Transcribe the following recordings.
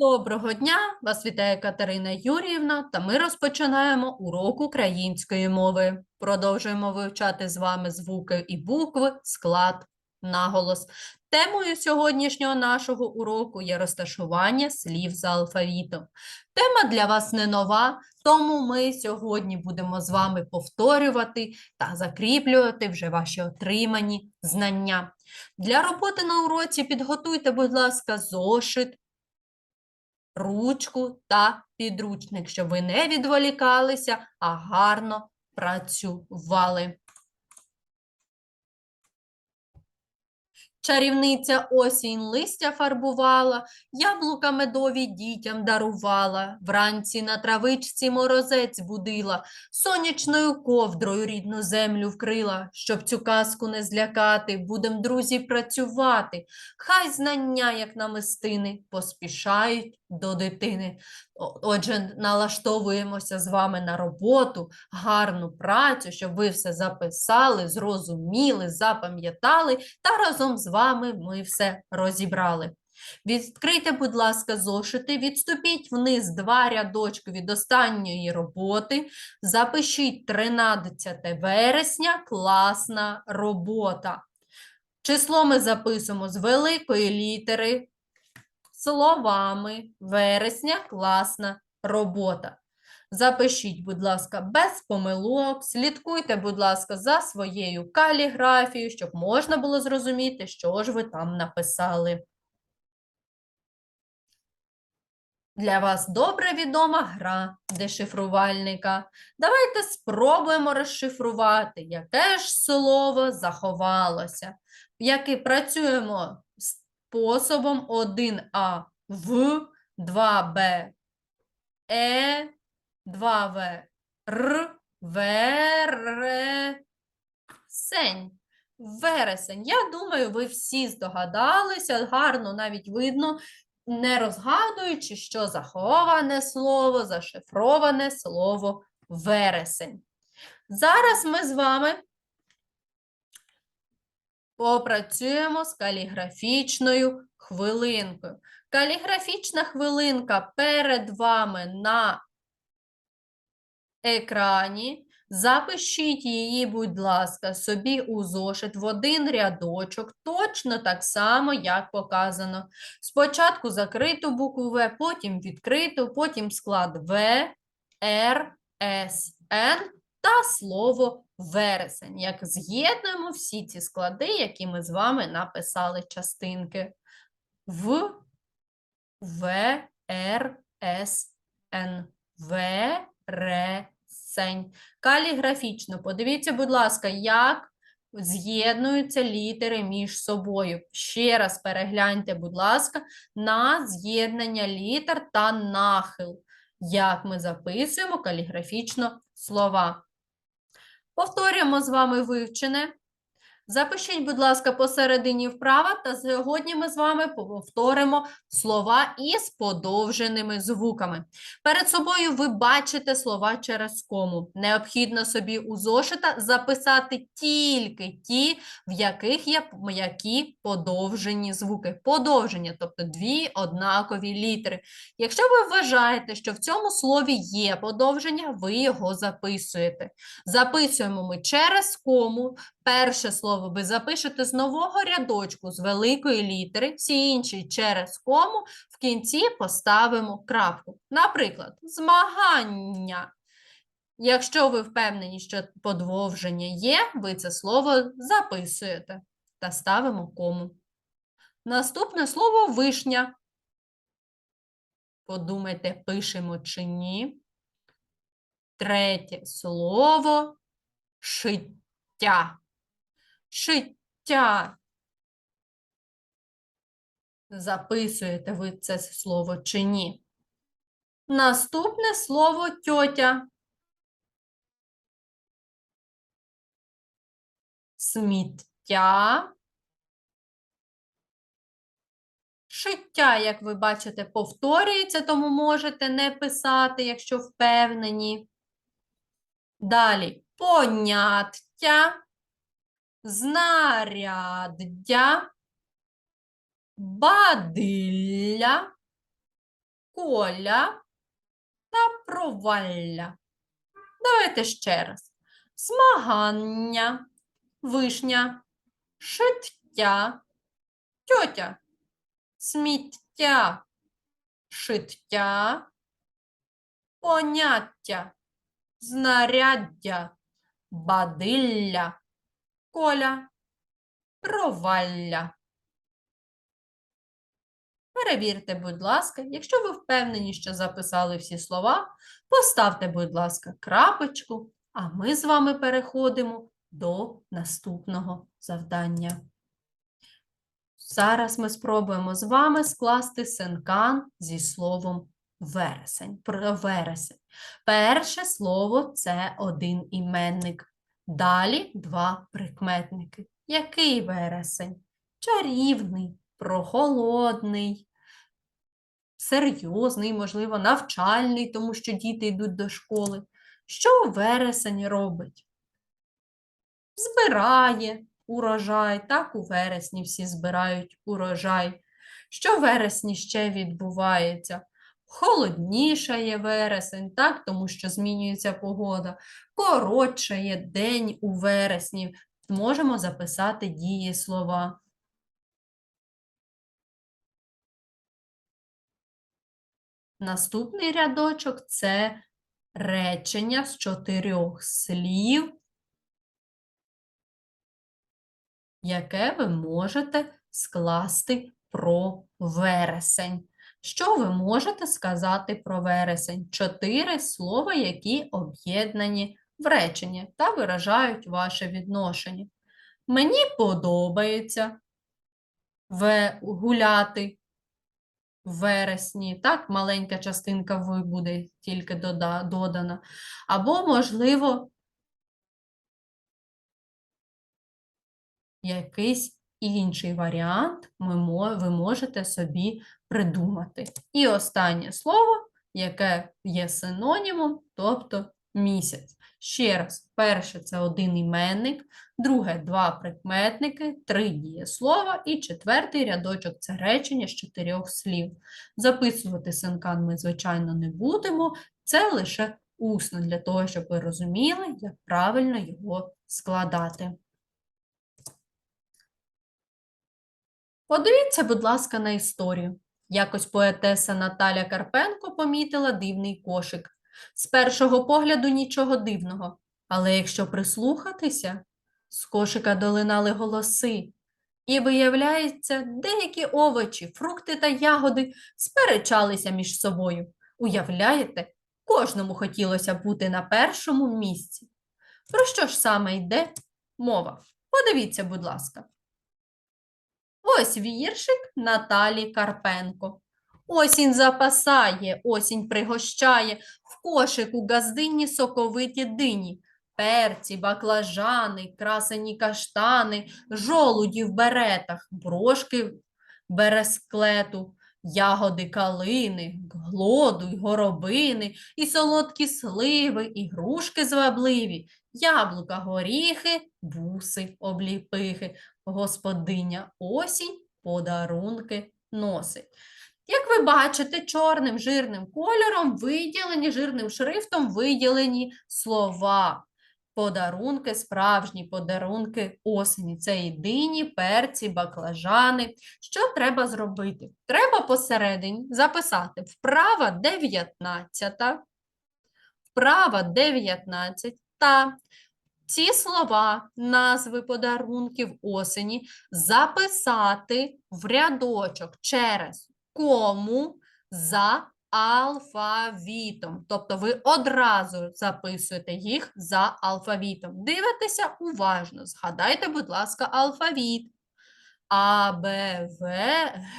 Доброго дня! Вас вітає Катерина Юріївна, та ми розпочинаємо урок української мови. Продовжуємо вивчати з вами звуки і букви, склад, наголос. Темою сьогоднішнього нашого уроку є розташування слів за алфавітом. Тема для вас не нова, тому ми сьогодні будемо з вами повторювати та закріплювати вже ваші отримані знання. Для роботи на уроці підготуйте, будь ласка, зошит, ручку та підручник, щоб ви не відволікалися, а гарно працювали. Чарівниця осінь листя фарбувала, яблука медові дітям дарувала, вранці на травичці морозець будила, сонячною ковдрою рідну землю вкрила. Щоб цю казку не злякати, будем, друзі, працювати. Хай знання, як намистини, поспішають до дитини. Отже, налаштовуємося з вами на роботу, гарну працю, щоб ви все записали, зрозуміли, запам'ятали та разом з вами ми все розібрали. Відкрийте, будь ласка, зошити, відступіть вниз два рядочки від останньої роботи, запишіть 13 вересня, класна робота. Число ми записуємо з великої літери, словами вересня, класна робота. Запишіть, будь ласка, без помилок, слідкуйте, будь ласка, за своєю каліграфією, щоб можна було зрозуміти, що ж ви там написали. Для вас добре відома гра дешифрувальника. Давайте спробуємо розшифрувати, яке ж слово заховалося. Яке працюємо способом 1А в, 2Б Е, 2В Р, вересень. Вересень. Я думаю, ви всі здогадалися, гарно навіть видно, не розгадуючи, що заховане слово, зашифроване слово вересень. Зараз ми з вами попрацюємо з каліграфічною хвилинкою. Каліграфічна хвилинка перед вами на екрані. Запишіть її, будь ласка, собі у зошит в один рядочок, точно так само, як показано. Спочатку закриту букву В, потім відкриту, потім склад В, Р, С, Н та слово вересень. Як з'єднуємо всі ці склади, які ми з вами написали частинки. В, В, Р, С, Н. Вересень. Каліграфічно. Подивіться, будь ласка, як з'єднуються літери між собою. Ще раз перегляньте, будь ласка, на з'єднання літер та нахил. Як ми записуємо каліграфічно слова. Повторюємо з вами вивчене. Запишіть, будь ласка, посередині вправа, та сьогодні ми з вами повторимо слова із подовженими звуками. Перед собою ви бачите слова через кому. Необхідно собі у зошита записати тільки ті, в яких є м'які подовжені звуки. Подовження, тобто дві однакові літери. Якщо ви вважаєте, що в цьому слові є подовження, ви його записуєте. Записуємо ми через кому. Перше слово ви запишете з нового рядочку з великої літери, всі інші через кому, в кінці поставимо крапку. Наприклад, змагання. Якщо ви впевнені, що подовження є, ви це слово записуєте та ставимо кому. Наступне слово вишня. Подумайте, пишемо чи ні. Третє слово шиття. Шиття. Записуєте ви це слово чи ні? Наступне слово тьотя. Сміття. Шиття, як ви бачите, повторюється, тому можете не писати, якщо впевнені. Далі поняття знаряддя, бадилля, коля та провалля. Давайте ще раз. Змагання, вишня, шиття, тьотя, сміття, шиття, поняття, знаряддя, бадилля, коля, провалля. Перевірте, будь ласка, якщо ви впевнені, що записали всі слова, поставте, будь ласка, крапочку, а ми з вами переходимо до наступного завдання. Зараз ми спробуємо з вами скласти синкан зі словом вересень. Вересень. Перше слово це один іменник. Далі два прикметники. Який вересень? Чарівний, прохолодний, серйозний, можливо, навчальний, тому що діти йдуть до школи. Що вересень робить? Збирає урожай, так у вересні всі збирають урожай. Що в вересні ще відбувається? Холоднішає вересень, так, тому що змінюється погода, коротшає день у вересні. Можемо записати дієслова. Наступний рядочок це речення з чотирьох слів, яке ви можете скласти про вересень. Що ви можете сказати про вересень? Чотири слова, які об'єднані в реченні та виражають ваше відношення. Мені подобається гуляти в вересні, так, маленька частинка «в» буде тільки додана. Або, можливо, якийсь інший варіант ви можете собі придумати. І останнє слово, яке є синонімом, тобто місяць. Ще раз, перше це один іменник, друге два прикметники, три дієслова і четвертий рядочок це речення з чотирьох слів. Записувати синкан ми, звичайно, не будемо, це лише усно для того, щоб ви розуміли, як правильно його складати. Подивіться, будь ласка, на історію. Якось поетеса Наталя Карпенко помітила дивний кошик. З першого погляду нічого дивного, але якщо прислухатися, з кошика долинали голоси. І виявляється, деякі овочі, фрукти та ягоди сперечалися між собою. Уявляєте, кожному хотілося бути на першому місці. Про що ж саме йде мова? Подивіться, будь ласка. Ось віршик Наталі Карпенко. Осінь запасає, осінь пригощає, в кошику газдині соковиті дині, перці, баклажани, красені каштани, жолуді в беретах, брошки бересклету, ягоди калини, глоду й горобини, і солодкі сливи, і грушки звабливі, яблука, горіхи, буси, обліпихи, господиня осінь подарунки носить. Як ви бачите, чорним жирним кольором виділені, жирним шрифтом виділені слова. Подарунки, справжні подарунки осені. Це і дині, перці, баклажани. Що треба зробити? Треба посередині записати вправа 19, вправа 19 та ці слова, назви подарунків осені записати в рядочок через кому за алфавітом. Тобто ви одразу записуєте їх за алфавітом. Дивитеся уважно. Згадайте, будь ласка, алфавіт. А, Б, В,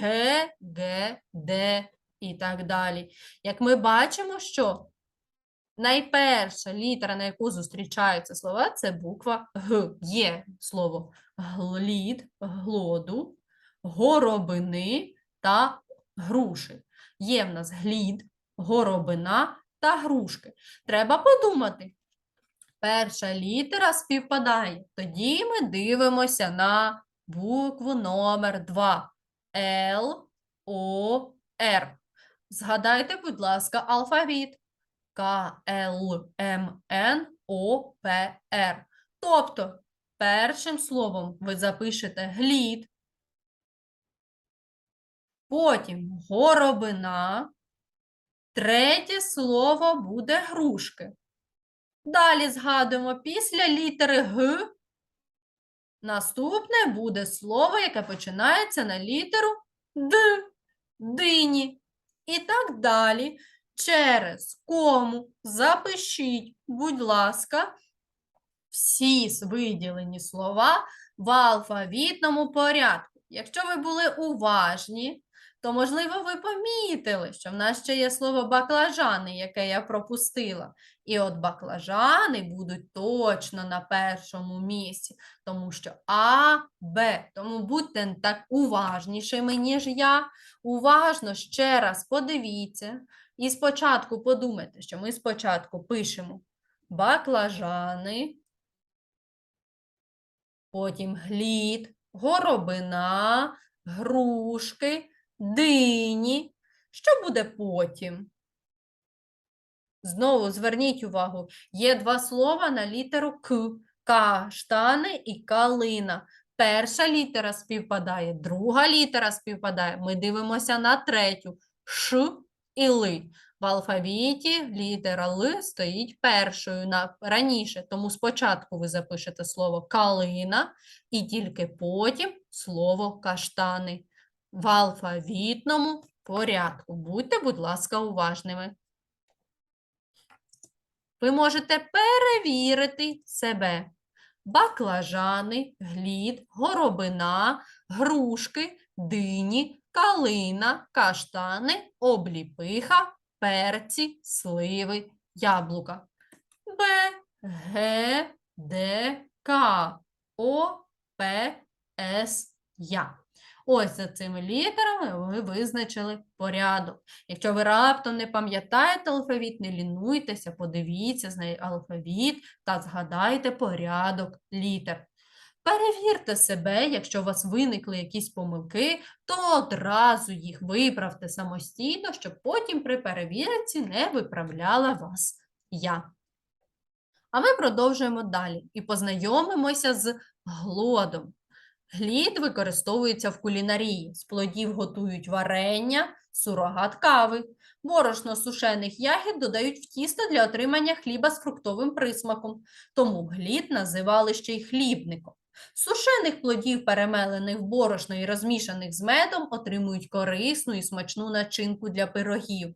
Г, Г, Д і так далі. Як ми бачимо, що найперша літера, на яку зустрічаються слова, це буква Г. Є слово глід, глоду, горобини та груші. Є в нас глід, горобина та грушки. Треба подумати. Перша літера співпадає. Тоді ми дивимося на букву номер 2. Л, О, Р. Згадайте, будь ласка, алфавіт. К, Л, М, Н, О, П, Р. Тобто, першим словом ви запишете глід, потім горобина, третє слово буде грушки. Далі згадуємо, після літери Г наступне буде слово, яке починається на літеру Д, дині. І так далі. Через кому запишіть, будь ласка, всі виділені слова в алфавітному порядку. Якщо ви були уважні, то, можливо, ви помітили, що в нас ще є слово баклажани, яке я пропустила. І от баклажани будуть точно на першому місці, тому що А, Б. Тому будьте так уважнішими, ніж я. Уважно ще раз подивіться. І спочатку подумайте, що ми спочатку пишемо баклажани, потім глід, горобина, грушки, дині. Що буде потім? Знову зверніть увагу, є два слова на літеру К. Каштани і калина. Перша літера співпадає, друга літера співпадає. Ми дивимося на третю Ш і Ли. В алфавіті літера Л стоїть першою на, раніше, тому спочатку ви запишете слово калина і тільки потім слово каштани. В алфавітному порядку. Будьте, будь ласка, уважними. Ви можете перевірити себе. Баклажани, глід, горобина, грушки, дині, калина, каштани, обліпиха, перці, сливи, яблука. Б, Г, Д, К, О, П, С, Я. Ось за цими літерами ви визначили порядок. Якщо ви раптом не пам'ятаєте алфавіт, не лінуйтеся, подивіться знай алфавіт та згадайте порядок літер. Перевірте себе, якщо у вас виникли якісь помилки, то одразу їх виправте самостійно, щоб потім при перевірці не виправляла вас я. А ми продовжуємо далі і познайомимося з глодом. Глід використовується в кулінарії. З плодів готують варення, сурогат кави. Борошно сушених ягід додають в тісто для отримання хліба з фруктовим присмаком. Тому глід називали ще й хлібником. Сушених плодів, перемелених в борошно і розмішаних з медом, отримують корисну і смачну начинку для пирогів.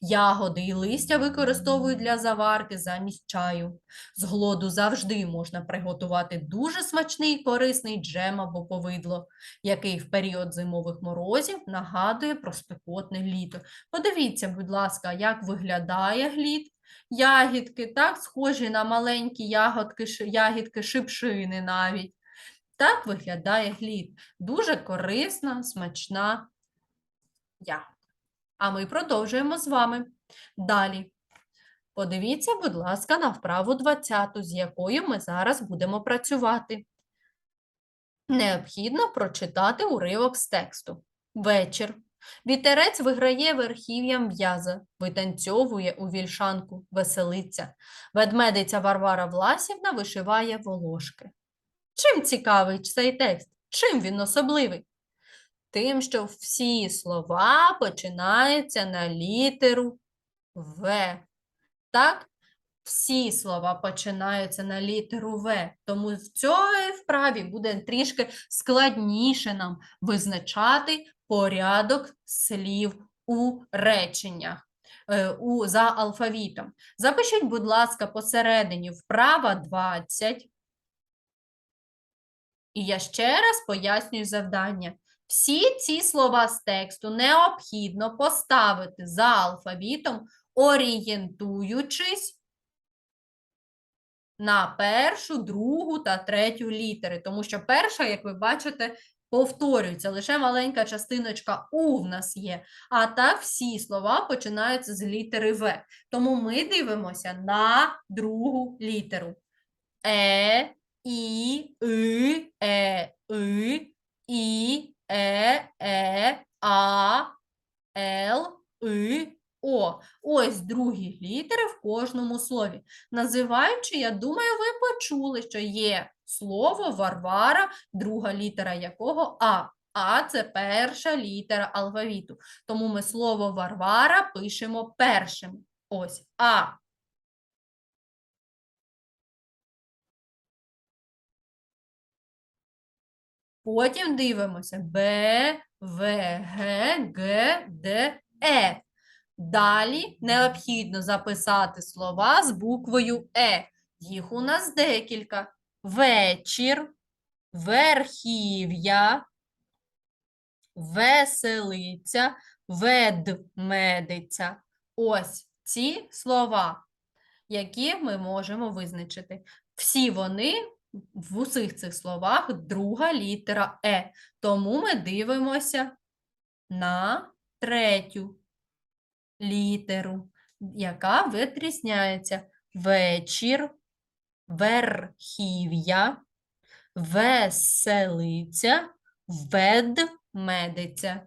Ягоди і листя використовують для заварки замість чаю. З глоду завжди можна приготувати дуже смачний і корисний джем або повидло, який в період зимових морозів нагадує про спекотне літо. Подивіться, будь ласка, як виглядає глід. Ягідки, так, схожі на маленькі ягодки, ягідки шипшини навіть. Так виглядає глід. Дуже корисна, смачна ягода. А ми продовжуємо з вами. Далі. Подивіться, будь ласка, на вправу 20, з якою ми зараз будемо працювати. Необхідно прочитати уривок з тексту. Вечір. Вітерець виграє верхів'ям в'яза, витанцьовує у вільшанку, веселиться. Ведмедиця Варвара Власівна вишиває волошки. Чим цікавий цей текст? Чим він особливий? Тим, що всі слова починаються на літеру В. Так? Всі слова починаються на літеру В. Тому в цій вправі буде трішки складніше нам визначати порядок слів у реченнях е, у, за алфавітом. Запишіть, будь ласка, посередині вправа 20. І я ще раз пояснюю завдання. Всі ці слова з тексту необхідно поставити за алфавітом, орієнтуючись на першу, другу та третю літери. Тому що перша, як ви бачите, повторюється. Лише маленька частиночка У в нас є. А так всі слова починаються з літери В. Тому ми дивимося на другу літеру. Е, І, И, Е, И, І, Е, Е, А, Л, и, о. Ось другі літери в кожному слові. Називаючи, я думаю, ви почули, що є слово Варвара, друга літера якого А. А це перша літера алфавіту. Тому ми слово Варвара пишемо першим. Ось А. Потім дивимося Б, В, Г, Г, Д, Е. Далі необхідно записати слова з буквою Е. Їх у нас декілька. Вечір, верхів'я, веселиця, ведмедиця. Ось ці слова, які ми можемо визначити. Всі вони в усіх цих словах друга літера Е. Тому ми дивимося на третю літеру, яка витрісняється вечір, верхів'я, веселиця, ведмедиця.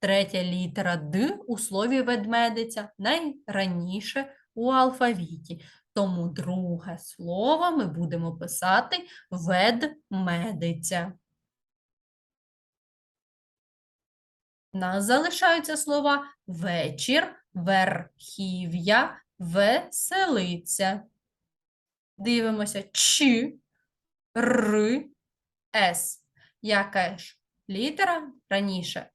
Третя літера Д у слові ведмедиця найраніше у алфавіті. Тому друге слово ми будемо писати ведмедиця. Нас залишаються слова вечір, верхів'я, веселиця. Дивимося Ч, Р, С. Яка ж літера раніше?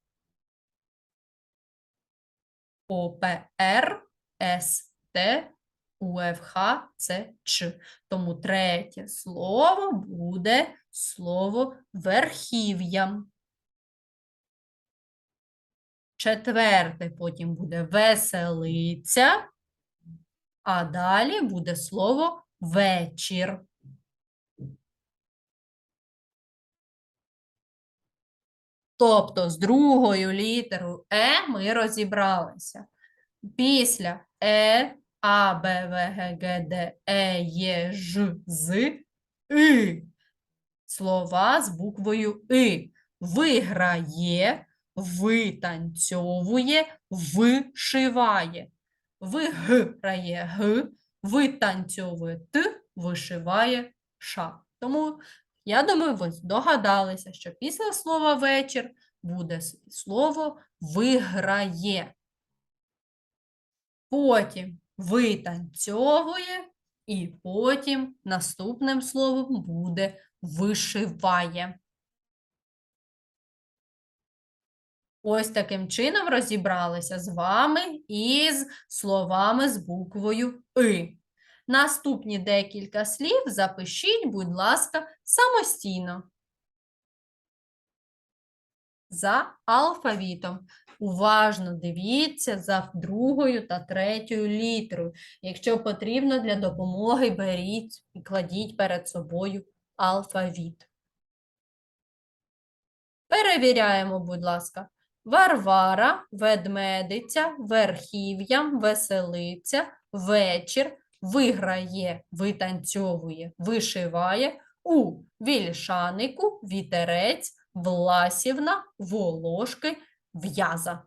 О, П, Р, С, Т, У, Ф, Х, Це Ч. Тому третє слово буде слово верхів'я. Четверте потім буде веселиця, а далі буде слово вечір. Тобто з другою літерою Е ми розібралися. Після Е, А, Б, В, Г, Г, Д, Е, Є, Ж, З, И. Слова з буквою И. Виграє, витанцьовує, вишиває. Виграє Г, витанцьовує Т, вишиває Ш. Тому я думаю, ви здогадалися, що після слова вечір буде слово виграє. Потім витанцьовує, і потім наступним словом буде вишиває. Ось таким чином розібралися з вами із словами з буквою И. Наступні декілька слів запишіть, будь ласка, самостійно. За алфавітом. Уважно дивіться за другою та третьою літерою. Якщо потрібно для допомоги, беріть і кладіть перед собою алфавіт. Перевіряємо, будь ласка. Варвара, ведмедиця, верхів'я, веселиця, вечір, виграє, витанцьовує, вишиває, у вільшанику, вітерець, власівна, волошки, в'яза.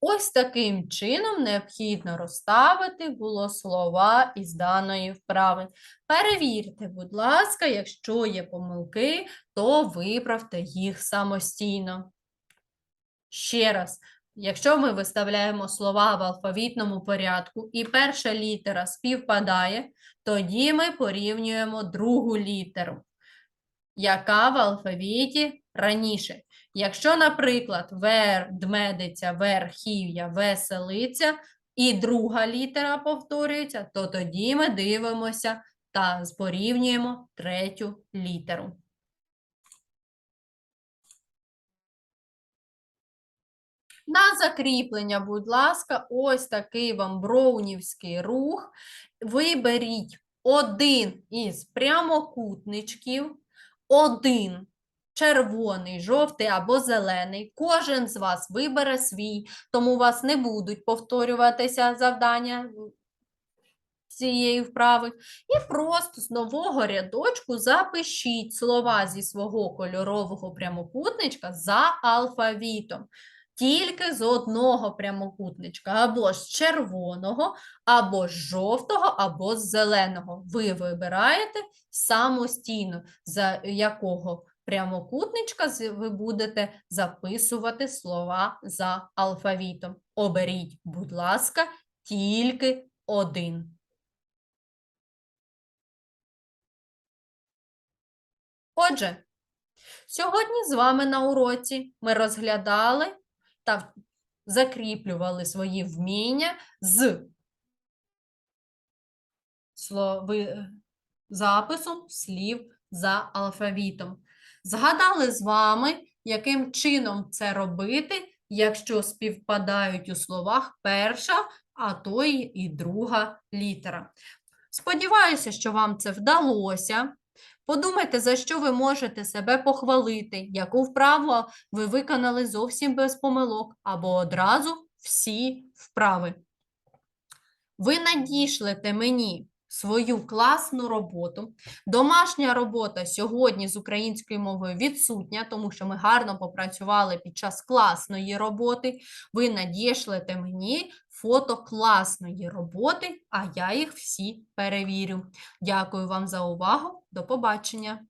Ось таким чином необхідно розставити було слова із даної вправи. Перевірте, будь ласка, якщо є помилки, то виправте їх самостійно. Ще раз, якщо ми виставляємо слова в алфавітному порядку і перша літера співпадає, тоді ми порівнюємо другу літеру, яка в алфавіті раніше. Якщо, наприклад, ведмедиця, верхів'я, веселиця і друга літера повторюється, то тоді ми дивимося та порівнюємо третю літеру. На закріплення, будь ласка, ось такий вам броунівський рух. Виберіть один із прямокутничків, один червоний, жовтий або зелений. Кожен з вас вибере свій, тому у вас не будуть повторюватися завдання цієї вправи. І просто з нового рядочку запишіть слова зі свого кольорового прямокутничка за алфавітом. Тільки з одного прямокутничка, або з червоного, або з жовтого, або з зеленого. Ви вибираєте самостійно, за якого прямокутничка ви будете записувати слова за алфавітом. Оберіть, будь ласка, тільки один. Отже, сьогодні з вами на уроці ми розглядали та закріплювали свої вміння з слови, записом слів за алфавітом. Згадали з вами, яким чином це робити, якщо співпадають у словах перша, а то й і друга літера. Сподіваюся, що вам це вдалося. Подумайте, за що ви можете себе похвалити, яку вправу ви виконали зовсім без помилок, або одразу всі вправи. Ви надішлете мені свою класну роботу. Домашня робота сьогодні з українською мовою відсутня, тому що ми гарно попрацювали під час класної роботи. Ви надішлете мені фото класної роботи, а я їх всі перевірю. Дякую вам за увагу. До побачення.